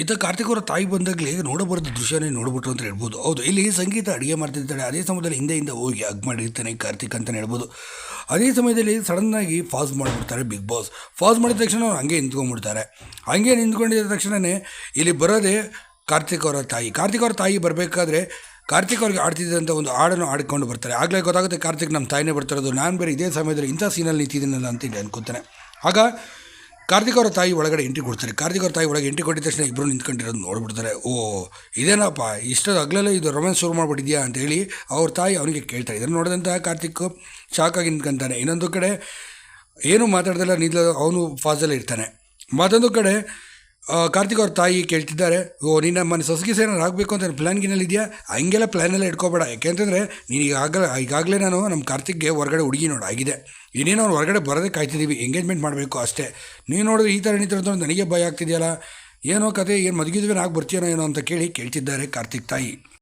ಈತ ಕಾರ್ತಿಕ್ ಅವರ ತಾಯಿ ಬಂದಾಗಲೇ ನೋಡಬಾರ್ದು ದೃಶ್ಯನೇ ನೋಡ್ಬಿಟ್ರು ಅಂತ ಹೇಳ್ಬೋದು. ಹೌದು, ಇಲ್ಲಿ ಸಂಗೀತ ಅಡುಗೆ ಮಾಡ್ತಿರ್ತಾಳೆ ಅದೇ ಸಮಯದಲ್ಲಿ ಹಿಂದೆಯಿಂದ ಹೋಗಿ ಅಗ್ ಮಾಡಿರ್ತಾನೆ ಕಾರ್ತಿಕ್ ಅಂತಲೇ ಹೇಳ್ಬೋದು. ಅದೇ ಸಮಯದಲ್ಲಿ ಸಡನ್ನಾಗಿ ಫಾಸ್ ಮಾಡಿಬಿಡ್ತಾರೆ ಬಿಗ್ ಬಾಸ್ ಫಾಸ್ ಮಾಡಿದ ತಕ್ಷಣ ಅವ್ರು ಹಂಗೆ ನಿಂತ್ಕೊಂಡ್ಬಿಡ್ತಾರೆ. ಹಂಗೆ ನಿಂತ್ಕೊಂಡಿದ್ದ ತಕ್ಷಣವೇ ಇಲ್ಲಿ ಬರೋದೇ ಕಾರ್ತಿಕ್ ಅವರ ತಾಯಿ. ಕಾರ್ತಿಕ್ ಅವರ ತಾಯಿ ಬರಬೇಕಾದ್ರೆ ಕಾರ್ತಿಕ್ ಅವ್ರಿಗೆ ಆಡ್ತಿದ್ದಂಥ ಒಂದು ಹಾಡನ್ನು ಆಡ್ಕೊಂಡು ಬರ್ತಾರೆ. ಆಗಲೇ ಗೊತ್ತಾಗುತ್ತೆ ಕಾರ್ತಿಕ್ ನಮ್ಮ ತಾಯಿನೇ ಬರ್ತಿರೋದು ನಾನು ಬೇರೆ ಇದೇ ಸಮಯದಲ್ಲಿ ಇಂಥ ಸೀನಲ್ಲಿ ನಿಂತಿದ್ದೀನಲ್ಲ ಅಂತೇಳಿ ಅನ್ಕೋತಾನೆ ಆಗ ಕಾರ್ತಿಕ್ ಅವರ ತಾಯಿ ಒಳಗಡೆ ಎಂಟ್ರಿ ಕೊಡ್ತಾರೆ. ಕಾರ್ತಿಕ್ ಅವ್ರ ತಾಯಿ ಒಳಗೆ ಎಂಟ್ರಿ ಕೊಟ್ಟಿದ ತಕ್ಷಣ ಇಬ್ಬರು ನಿಂತ್ಕೊಂಡಿರೋದು ನೋಡ್ಬಿಡ್ತಾರೆ. ಓ, ಇದೇನಪ್ಪ, ಇಷ್ಟೊಂದು ಅಗ್ಲೇ ಇದು ರೊಮ್ಯಾನ್ಸ್ ಶುರು ಮಾಡ್ಬಿಟ್ಟಿದ್ಯಾ ಅಂತೇಳಿ ಅವ್ರ ತಾಯಿ ಅವನಿಗೆ ಕೇಳ್ತಾರೆ. ಇದನ್ನು ನೋಡಿದಂತಹ ಕಾರ್ತಿಕ್ ಶಾಕಾಗಿ ನಿಂತ್ಕೊಂತಾನೆ. ಇನ್ನೊಂದು ಕಡೆ ಏನು ಮಾತಾಡ್ದಲ್ಲ ನಿಲ್ಲ ಅವನು ಫಾಸಲ್ಲೇ ಇರ್ತಾನೆ. ಮತ್ತೊಂದು ಕಡೆ ಕಾರ್ತಿಕ್ ಅವ್ರ ತಾಯಿ ಕೇಳ್ತಿದ್ದಾರೆ, ಓ ನಿನ್ನ ಮನೆ ಸೊಸಗಿ ಏನಾರು ಆಗಬೇಕು ಅಂತ ಪ್ಲ್ಯಾನ್ ಗಿನಲ್ಲಿ ಇದೆಯಾ ಹಂಗೆಲ್ಲ ಪ್ಲ್ಯಾನೆಲ್ಲ ಇಟ್ಕೋಬೇಡ. ಯಾಕೆಂತಂದರೆ ನೀನು ಈಗಾಗಲೇ ಈಗಾಗಲೇ ನಾನು ನಮ್ಮ ಕಾರ್ತಿಕ್ಗೆ ಹೊರಗಡೆ ಹುಡುಗಿ ನೋಡು ಆಗಿದೆ. ಇನ್ನೇನು ಅವ್ನು ಹೊರಗಡೆ ಬರೋದೇ ಕಾಯ್ತಿದ್ದೀವಿ ಎಂಗೇಜ್ಮೆಂಟ್ ಮಾಡಬೇಕು ಅಷ್ಟೇ. ನೀನು ನೋಡಿದ್ರೆ ಈ ಥರ ನಿಂತಿರೋದು ನನಗೆ ಭಯ ಆಗ್ತಿದೆಯಲ್ಲ? ಏನೋ ಕತೆ, ಏನು ಮದುಗಿದ್ವಿ ಆಗಿ ಬರ್ತೀಯೋ ಏನೋ ಅಂತ ಕೇಳಿ ಕೇಳ್ತಿದ್ದಾರೆ ಕಾರ್ತಿಕ್ ತಾಯಿ.